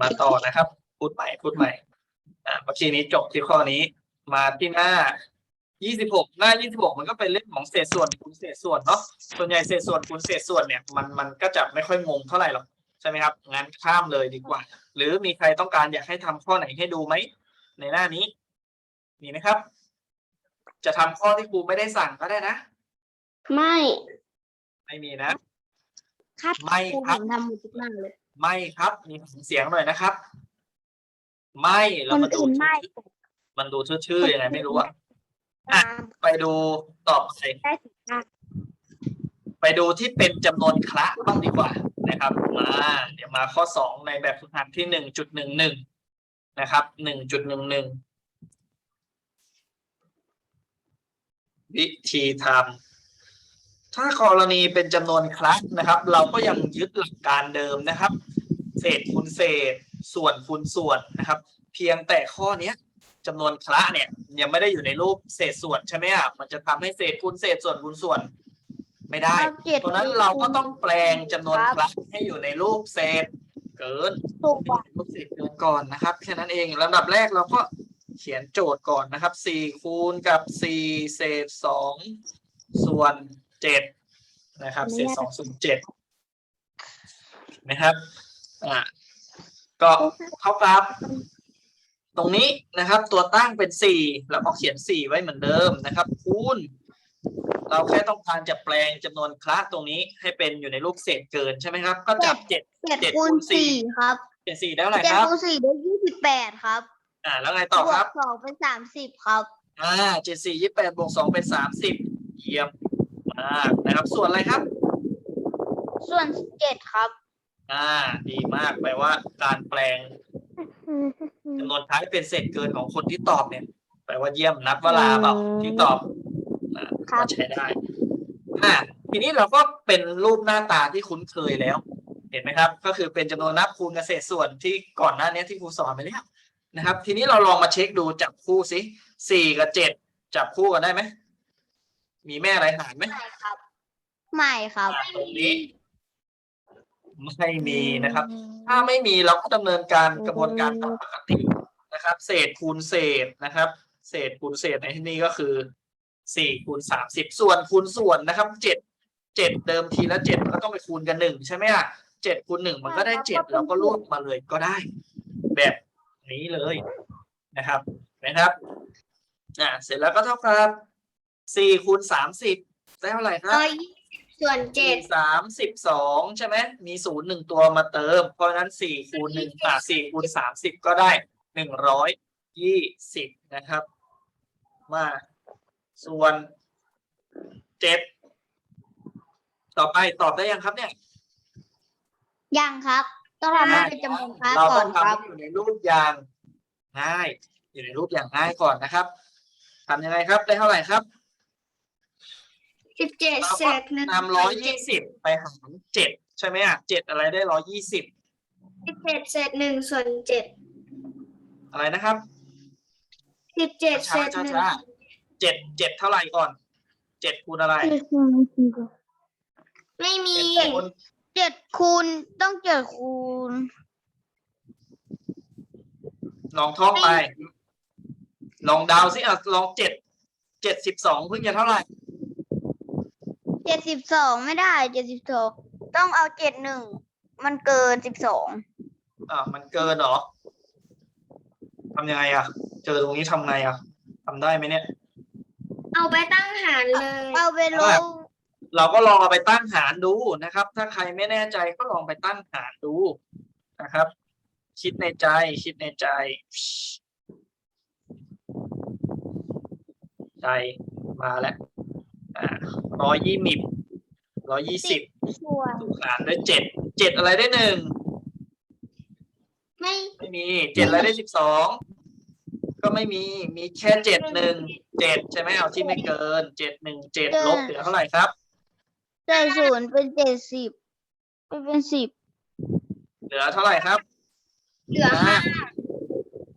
มาต่อนะครับ พูดใหม่พูดใหม่ อ่าเมื่อกี้นี้จบที่ข้อนี้ มาที่หน้า 26 หน้า 26 มันก็เป็นเรื่องของเศษส่วนคูณเศษส่วนเนาะส่วนใหญ่เศษส่วนคูณเศษส่วนเนี่ยมันมันก็จะไม่ค่อยงงเท่าไหร่หรอกใช่ไหมครับงั้นข้ามเลยดีกว่า หรือมีใครต้องการอยากให้ทำข้อไหนให้ดูไหมในหน้านี้มีไหมครับ จะทำข้อที่ครูไม่ได้สั่งก็ได้นะ ไม่ ไม่มีนะครับไม่ครูครับผมทำหมดทุกหน้าเลย ไม่ครับมีเสียงหน่อยนะครับ ไม่เราคนมาดูอื่นไม่ชื่อมันดูชื่อๆยังไงไม่รู้อะอะไปดูต่อไปได้สิบห้าไปดูที่เป็นจำนวนคละบ้างดีกว่านะครับมาเดี๋ยวมาข้อสองในแบบฝึกหัดที่หนึ่งจุดหนึ่งหนึ่งนะครับหนึ่งจุดหนึ่งหนึ่งวิธีทำถ้ากรณีเป็นจำนวนคละนะครับ เราก็ยังยึดหลักการเดิมนะครับ เศษคูณเศษ ส่วนคูณส่วนนะครับ เพียงแต่ข้อเนี้ยจำนวนคละเนี่ยยังไม่ได้อยู่ในรูปเศษส่วนใช่ไหมอะมันจะทำให้เศษคูณเศษส่วนคูณส่วน ไม่ได้เอาเจ็ดเพราะฉะนั้นเราก็ต้องแปลงจำนวนคลัสให้อยู่ในรูปเศษเกินถูกกว่ารูปเศษเกินก่อนนะครับแค่นั้นเองลำดับแรกเราก็เขียนโจทย์ก่อนนะครับสี่คูณกับสี่เศษสองส่วนเจ็ดนะครับ เศษสองส่วนเจ็ดนะครับ อ่าก็เท่ากับตรงนี้นะครับ ตัวตั้งเป็นสี่เราก็เขียนสี่ไว้เหมือนเดิมนะครับ คูณ เราแค่ต้องการจะแปลงจำนวนคละตรงนี้ให้เป็นอยู่ในรูปเศษเกินใช่ไหมครับ ก็จับเจ็ดเจ็ดเจ็ดคูณคูณสี่สี่ครับเจ็ดสี่ได้เท่าไหร่เจ็ดครับคูณสี่ได้ยี่สิบแปดครับ อ่า แล้วไงต่อครับวกสองเป็นสามสิบครับอ่าเจ็ดสี่ยี่แปดบวกสองเป็นสามสิบเยี่ยมมากนะครับ ส่วนอะไรครับ ส่วนเจ็ดครับ อ่า ดีมากแปลว่า การแปลงจำนวนท้ายเป็นเศษเกินของคนที่ตอบเนี่ย แปลว่าเยี่ยมนับเวลาเปล่าที่ตอบอ่าครับก็ใช้ได้อ่าทีนี้เราก็เป็นรูปหน้าตาที่คุ้นเคยแล้ว เห็นไหมครับ ก็คือเป็นจำนวนนับคูณกับเศษส่วนที่ก่อนหน้านี้ที่ครูสอนไปแล้วนะครับ ทีนี้เราลองมาเช็คดูจับคู่สิสี่กับเจ็ดจับคู่กันได้ไหมมีแม่อะไรหารไหมไม่ครับ ไม่ครับอ่าตรงนี้ ไม่มีนะครับ ถ้าไม่มีเราก็ดำเนินการกระบวนการตามปกตินะครับ เศษคูณเศษนะครับ เศษคูณเศษในที่นี้ก็คือสี่คูณสามสิบส่วนคูณส่วนนะครับเจ็ดเจ็ดเดิมทีละเจ็ดมันก็ต้องไปคูณกันหนึ่งใช่ไหมอะเจ็ดคูณหนึ่งมันก็ได้เจ็ดเราก็รวบมาเลยก็ได้ แบบนี้เลยนะครับนะครับอ่าเสร็จแล้วก็เท่ากับสี่คูณสามสิบได้เท่าไหร่ครับร้อยยี่ สิบส่วนเจ็ดสามสิบสองใช่ไหมมีศูนย์หนึ่งตัวมาเติม เพราะฉะนั้นสี่คูณหนึ่งอ่าสี่คูณสามสิบก็ได้หนึ่งร้อยยี่สิบนะครับ มา ส่วนเจ็ดต่อไปตอบได้ยังครับเนี่ย ยังครับ ต้องทำให้เป็นจำนวนครั้งเราก่ต้ออนงครับ ทำให้อยู่ในรูปอย่างง่าย อยู่ในรูปอย่างง่ายก่อนนะครับทำยังไงครับได้เท่าไหร่ครับ สิบเจ็ดเราเศก็ษหนึ่งนำร้อยยี่สิบไปหารเจ็ดใช่ไหมอะเจ็ดอะไรได้ร้อยยี่สิบสิบเจ็ดเศษหนึ่งส่วนเจ็ดอะไรนะครับสิบเจ็ดเศช้าษช้าหนึ่งช้าเจ็ดเจ็ดเท่าไหร่ก่อนเจ็ดคูณอะไรไม่มีเจ็ดคูณเจ็ดคูณต้องเจ็ดคูณลองท่องไป ลองเดาวสิอะลองเจ็ดเจ็ดสิบสองเพิ่งจะเท่าไหร่ เจ็ดสิบสองไม่ได้เจ็ดสิบสองต้องเอาเจ็ดหนึ่งมันเกินสิบสองอ่ามันเกินเหรอทำยังไงอะ เจอตรงนี้ทำไงอะทำได้ไหมเนี่ย เอาไปตั้งหารเลยเอาไปลงเราก็ลองเอาไปตั้งหารดูนะครับ ถ้าใครไม่แน่ใจก็ลองไปตั้งหารดูนะครับ คิดในใจ คิดในใจ ใจมาแล้วอ่า ร้อยยี่สิบร้อยยี่สิบส่วนถูกหารด้วยเจ็ดเจ็ดอะไรได้หนึ่งไม่ไม่มีเจ็ดอะไรได้สิบสองก็ไม่มีมีแค่เจ็ดหนึ่งเจ็ดใช่ไหมเอาที่ไม่เกินเจ็ดหนึ่งเจ็ดลบเหลือเท่าไหร่ครับใส่ศูนย์เป็นเจ็ดสิบไปเป็นสิบเหลือเท่าไหร่ครับ เหลือห้า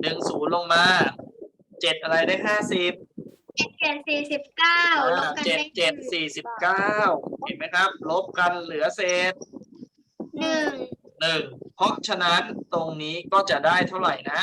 หนึ่งศูนย์ลงมาเจ็ดอะไรได้ห้าสิบ เจ็ดเจ็ดสี่สิบเก้าลบกันเจ็ดได้เจ็ดสี่สิบเก้าเห็นไหมครับ ลบกันเหลือเศษหนึ่งหนึ่งเพราะฉะนั้นตรงนี้ก็จะได้เท่าไหร่นะ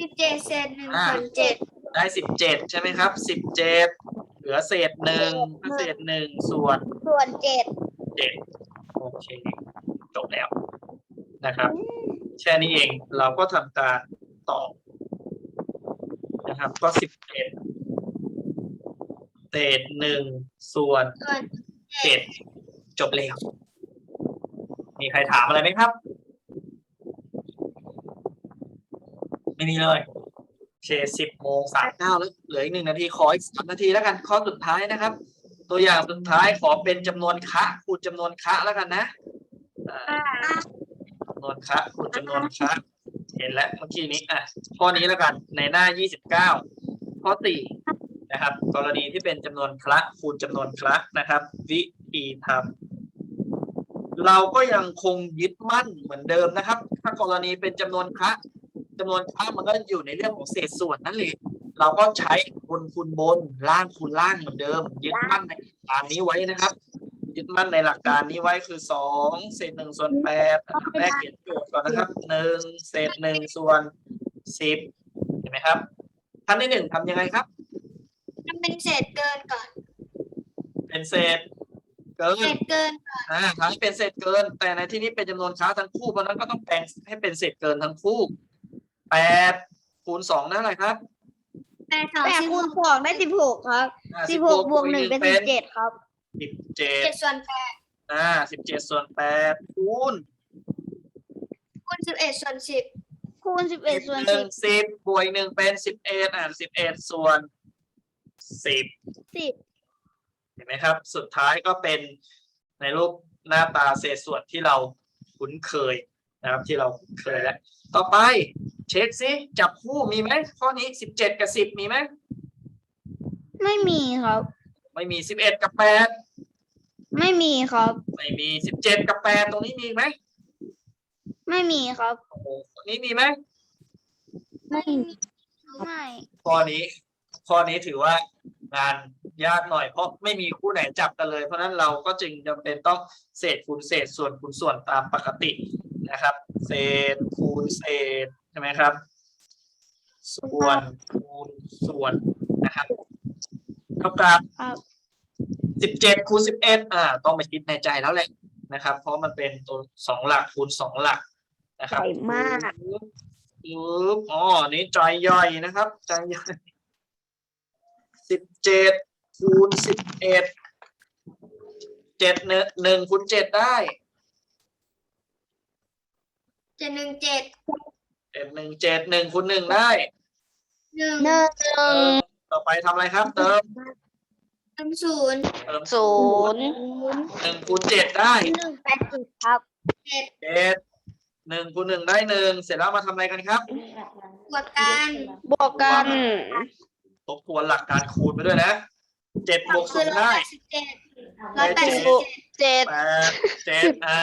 สิบเจ็ดเศษหนึ่งอ่าส่วนเจ็ดได้สิบเจ็ดใช่ไหมครับสิบเจ็ดเหลือเศษหนึ่งก็เศษหนึ่งส่วนส่วนเจ็ดเจ็ดโอเคจบแล้วนะครับแค่นี้เองเราก็ทำการตอบนะครับก็สิบเจ็ด เศษหนึ่งส่วนเจ็ดจบแล้ว มีใครถามอะไรไหมครับ ไม่มีเลยเคสิบโมงสามเก้าแล้วเหลืออีกหนึ่งนาที ขออีกสามนาทีแล้วกันข้อสุดท้ายนะครับ ตัวอย่างสุดท้ายขอเป็นจำนวนคะคูณจำนวนคะแล้วกันนะจำนวนคะคูณจำนวนคะเห็นแล้วเมื่อกี้นี้อะข้อนี้แล้วกันในหน้ายี่สิบเก้าข้อสี่ นะครับ กรณีที่เป็นจำนวนคละคูณจำนวนคละนะครับ วิธีทำเราก็ยังคงยึดมั่นเหมือนเดิมนะครับ ถ้ากรณีเป็นจำนวนคละจำนวนคละมันก็อยู่ในเรื่องของเศษส่วนนั่นเลยเราก็ใช้บนคูณบนล่างคูณล่างเหมือนเดิม ยึดมั่นในหลักการนี้ไว้นะครับ ยึดมั่นในหลักการนี้ไว้คือสองเศษหนึ่งส่วนแปดแรกเขียนโจทย์ก่อนนะครับหนึ่งเศษหนึ่งส่วนสิบเห็นไหมครับขั้นที่หนึ่งทำยังไงครับ ทำเป็นเศษเกินก่อนเป็นเศษเกิเศนษเกินก่อนอ่าทำให้เป็นเศษเกิน แต่ในที่นี้เป็นจำนวนค้าทั้งคู่เพราะฉะนั้นก็ต้องแปลงให้เป็นเศษเกินทั้งคู่แปดคูณสองได้อะไรครับแปดสองแปดสิบคูณสองได้สิบหกครับอ่าสิบหกบวกหนึ่งเป็นสิบเจ็ดครับสิบเจ็ดเจ็ดส่วนแปดอ่าสิบเจ็ดส่วนแปดคูณ คูณสิบเอ็ดส่วนสิบคูณสิบเอ็ดส่วนหสินึ่งบสิบบวกอีกหนึ่งเป็นสิบเอ็ดอ่าสิบเอ็ดส่วน สิบสิบเห็นไหมครับ สุดท้ายก็เป็นในรูปหน้าตาเศษส่วนที่เราคุ้นเคยนะครับ ที่เราคุ้นเคยแล้ว ต่อไปเช็คซิจับคู่มีไหมข้อนี้สิบเจ็ดกับสิบมีไหมไม่มีครับ ไม่มีสิบเอ็ดกับแปดไม่มีครับ ไม่มีสิบเจ็ดกับแปดตรงนี้มีไหมไม่มีครับโอ้โหตรงนี้มีไหมไม่ ไม่ ข้อนี้ ข้อนี้ถือว่างานยากหน่อยเพราะไม่มีคู่ไหนจับกันเลย เพราะฉะนั้นเราก็จึงจำเป็นต้องเศษคูณเศษส่วนคูณส่วนตามปกตินะครับ เศษคูณเศษใช่ไหมครับ ส่วนคูณส่วนนะครับเท่ากับครับสิบเจ็ดคูณสิบเอ็ดอ่า ต้องไปคิดในใจแล้วแหละนะครับ เพราะมันเป็นตัวสองหลักคูณสองหลักนะครับใหญ่มากปึ๊บอ๋ออันนี้ใจย่อยนะครับใจย่อย สิบเจ็ดคูณสิบเอ็ดเจ็ดหนึ่งหนึ่งคูณเจ็ดได้เจ็ดหนึ่งเจ็ดเจ็ดหนึ่งเจ็ดหนึ่งคูณหนึ่งได้หนึ่งหนึ่งเติมต่อไปทำอะไรครับเติมเติมศูนย์เติมศูนย์หนึ่งคูณเจ็ดได้หนึ่งแปดสิบครับเจ็ดเจ็ดหนึ่งคูณหนึ่งได้หนึ่งเสร็จแล้วมาทำอะไรกันครับ บวกกัน บวกกัน ทบทวนหลักการคูณไปด้วยนะเจ็ดบวกคืศูอนย์ร้อยได้แปดสิบเจ็ดร้อยแปดสิบเจ็ดเจ็ดแปดเจ็ดอ่า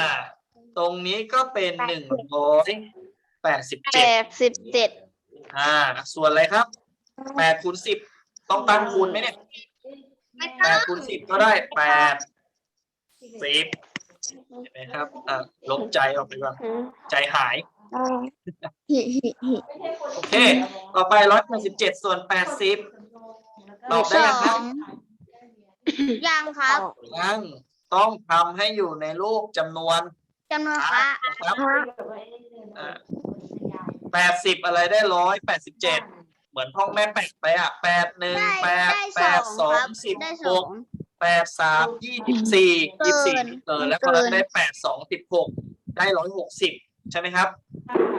ตรงนี้ก็เป็นหนึ่งร้อยแปดสิบแปเจ็ดดสิบเจ็ดอ่า ส่วนอะไรครับแปดคูณสิบต้องตั้งคูณไหมเนี่ยไม่แปต้อดงคูณสิบก็ได้แปดสิบเห็นไหมครับอ่าลบใจออกไปก่อนใจหาย โอเค ต่อไปร้อยแปดสิบเจ็ดส่วนแปดสิบตอบได้ยังครับยังครับ ยังต้องทำให้อยู่ในรูปจำนวนจำนวนพระนะครับแปดสิบอะไรได้ร้อยแปดสิบเจ็ดเหมือนพ่องแม่แปดไปอะแปดหนึ่งได้แปดได้แปสอดงสอคงรับสิบได้หสอกงแปดสามยี่สิบสี่เกิยี่สิบสี่นเกินแล้วเกิก็นได้แปดสองสิบหกได้ร้อยหกสิบใช่ไหมครับ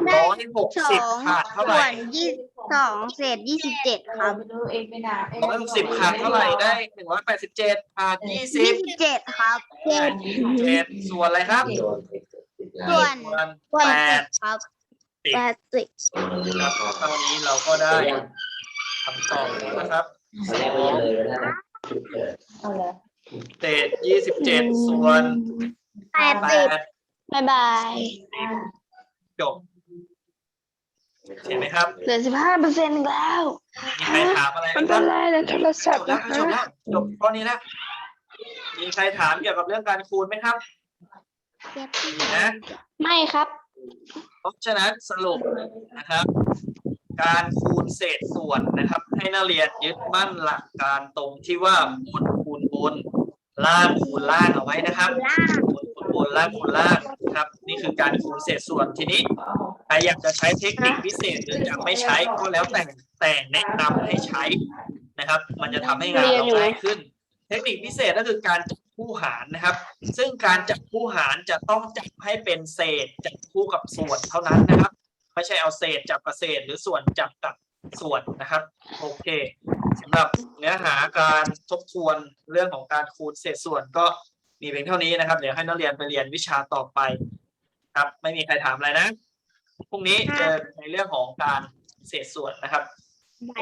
ได้ร้อยหกสอสิบงขาดเท่าไหส่ร่วนยี่สองเศษยี่สิบเจ็ดครับร้อยหกสิบขาดเท่าไหร่ได้หนึ่งร้อยแปดสิบเจ็ดขาดยี่สิยี่บสิบเจ็ดครับ เจ็ดส่วนอะไรครับส่วนส่วนส่วนแปสิดบครับสิบแปดสิบครับเท่านี้เราก็ได้คำตอบแล้วนะครับเศษยี่สิบเจ็ดส่วนแปดแปสิบดบายบาย จบ เห็นไหมครับเหลือสิบห้าเปอร์เซ็นต์แล้วมีใครถามอะไรไหมมันคเป็รันบไรนะโทรจศัพบท์แล้วนะจบแล้วจบข้อนี้นะมีใครถามเกี่ยวกับเรื่องการคูณไหมครับมีนะ ไม่ครับ เพราะฉะนั้นสรุปนะครับ การคูณเศษส่วนนะครับ ให้นักเรียนยึดมั่นหลักการตรงที่ว่าบนคูณบนล่างคูณล่างเอาไว้นะครับ ล่าง บนคูณบนล่างคูณล่างนะครับ นี่คือการคูณเศษส่วนทีนี้ใครอยากจะใช้เทคนิคพิเศษหรือจะไม่ใช้ก็แล้วแต่แต่แนะนำให้ใช้นะครับ มันจะทำให้งานเราง่ายขึ้น เทคนิคพิเศษก็คือการจับคู่หารนะครับ ซึ่งการจับคู่หารจะต้องจับให้เป็นเศษจับคู่กับส่วนเท่านั้นนะครับ ไม่ใช่เอาเศษจับกับเศษหรือส่วนจับกับส่วนนะครับโอเคสำหรับเนื้อหาการทบทวนเรื่องของการคูณเศษส่วนก็ มีเพียงเท่านี้นะครับ เดี๋ยวให้นักเรียนไปเรียนวิชาต่อไป ครับ ไม่มีใครถามอะไรนะพรุ่งนี้เจอในเรื่องของการเศษส่วนนะครับ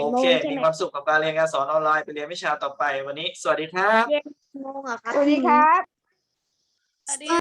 โอเค มีความสุขกับการเรียนการสอนออนไลน์ไปเรียนวิชาต่อไปวันนี้ สวัสดีครับโมงเหรอครับสวัสดีครับ